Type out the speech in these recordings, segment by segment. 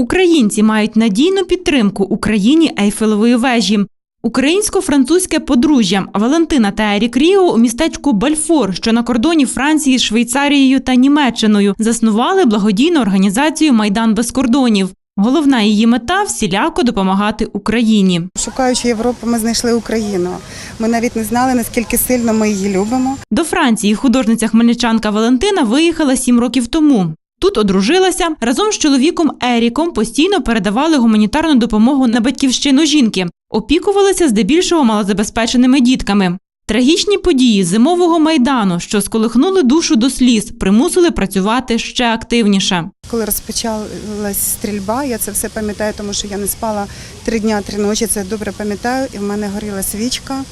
Українці мають надійну підтримку Україні Ейфелевої вежі. Українсько-французьке подружжя Валентина та Ерік Ріо у містечку Бальфор, що на кордоні Франції з Швейцарією та Німеччиною, заснували благодійну організацію Майдан без кордонів. Головна її мета всіляко допомагати Україні. Шукаючи Європу, ми знайшли Україну. Ми навіть не знали, наскільки сильно ми її любимо. До Франції художниця хмельничанка Валентина виїхала сім років тому. Тут одружилася разом з чоловіком Еріком постійно передавали гуманітарну допомогу на батьківщину жінки, опікувалися здебільшого малозабезпеченими дітками. Трагічні події зимового майдану, що сколихнули душу до сліз, примусили працювати ще активніше. Коли розпочалась стрільба, я це все пам'ятаю, тому що я не спала три дня, три ночі. Це добре пам'ятаю, і в мене горіла свічка.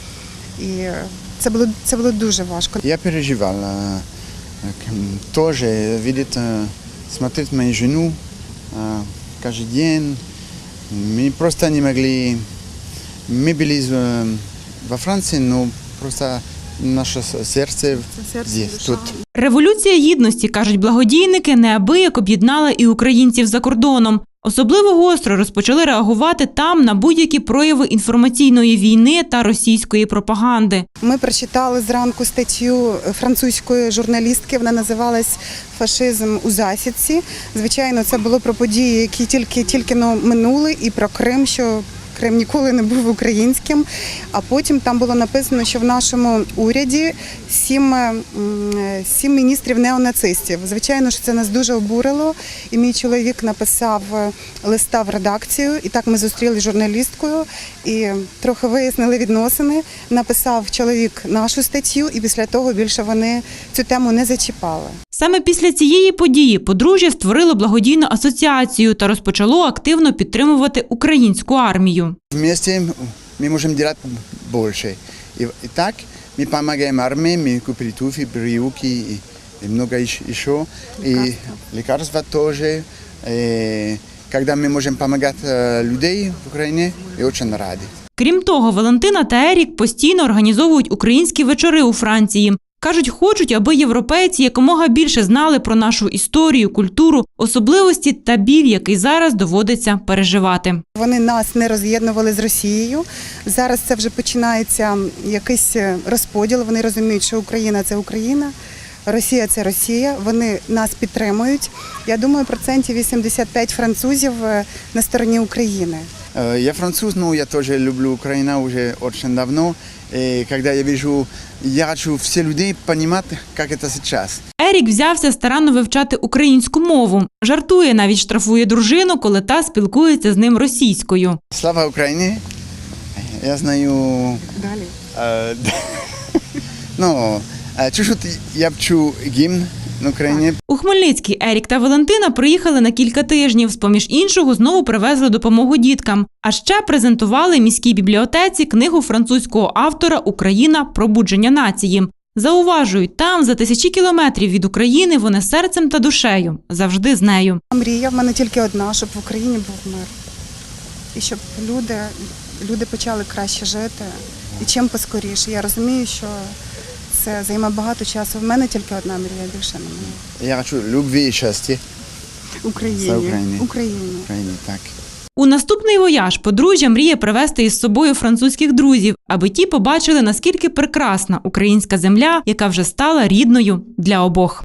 І це було це було дуже важко. Я переживал к- тоже видеть, э, смотреть мои жену э, каждый день. Мы просто не могли. Мы были э, во Франции, но просто наше с- сердце здесь, тут. Революція гідності, кажуть благодійники, неабияк об'єднала і українців за кордоном. Особливо гостро розпочали реагувати там на будь-які прояви інформаційної війни та російської пропаганди. Ми прочитали зранку статтю французької журналістки. Вона називалась Фашизм у засідці. Звичайно, це було про події, які тільки тільки минули, і про Крим, що Крим ніколи не був українським. А потім там було написано, що в нашому уряді сім, е, сім міністрів неонацистів. Звичайно, що це нас дуже обурило. І мій чоловік написав е, листа в редакцію. І так ми зустріли журналісткою і трохи вияснили відносини. Написав чоловік нашу статтю, і після того більше вони цю тему не зачіпали. Саме після цієї події подружжя створило благодійну асоціацію та розпочало активно підтримувати українську армію. Вместе мы можем делать больше. И, и так мы помогаем армии, мы купили туфли, брюки и, и много ещё- еще. И лекарства тоже. И когда мы можем помогать э, людей в Украине, мы очень рады. Крім того, Валентина та Ерік постійно організовують українські вечори у Франції. Кажуть, хочуть, аби європейці якомога більше знали про нашу історію, культуру, особливості та біль, який зараз доводиться переживати. Вони нас не роз'єднували з Росією. Зараз це вже починається якийсь розподіл. Вони розуміють, що Україна це Україна, Росія це Росія. Вони нас підтримують. Я думаю, процентів 85 французів е, на стороні України. Э, Я француз, но я тоже люблю Украину уже очень давно. И когда я вижу, я хочу все людей понимать, как это сейчас. Ерік взявся старанно вивчати українську мову. Жартує, навіть штрафує дружину, коли та спілкується з ним російською. Слава Украине! Я знаю... Далі. э, Ну, э, чуть-чуть я вчу гимн на Украине. Хмельницький Ерік та Валентина приїхали на кілька тижнів. З-поміж іншого, знову привезли допомогу діткам. А ще презентували міській бібліотеці книгу французького автора Україна пробудження нації. Зауважують, там за тисячі кілометрів від України вони серцем та душею завжди з нею. Мрія в мене тільки одна, щоб в Україні був мир. І щоб люди, люди почали краще жити. І чим поскоріше. Я розумію, що це займе багато часу. В мене тільки одна мрія, більше немає. Я хочу любві і щастя. Україні. Україні. Україні. Україні. Так. У наступний вояж подружжя мріє привезти із собою французьких друзів, аби ті побачили, наскільки прекрасна українська земля, яка вже стала рідною для обох.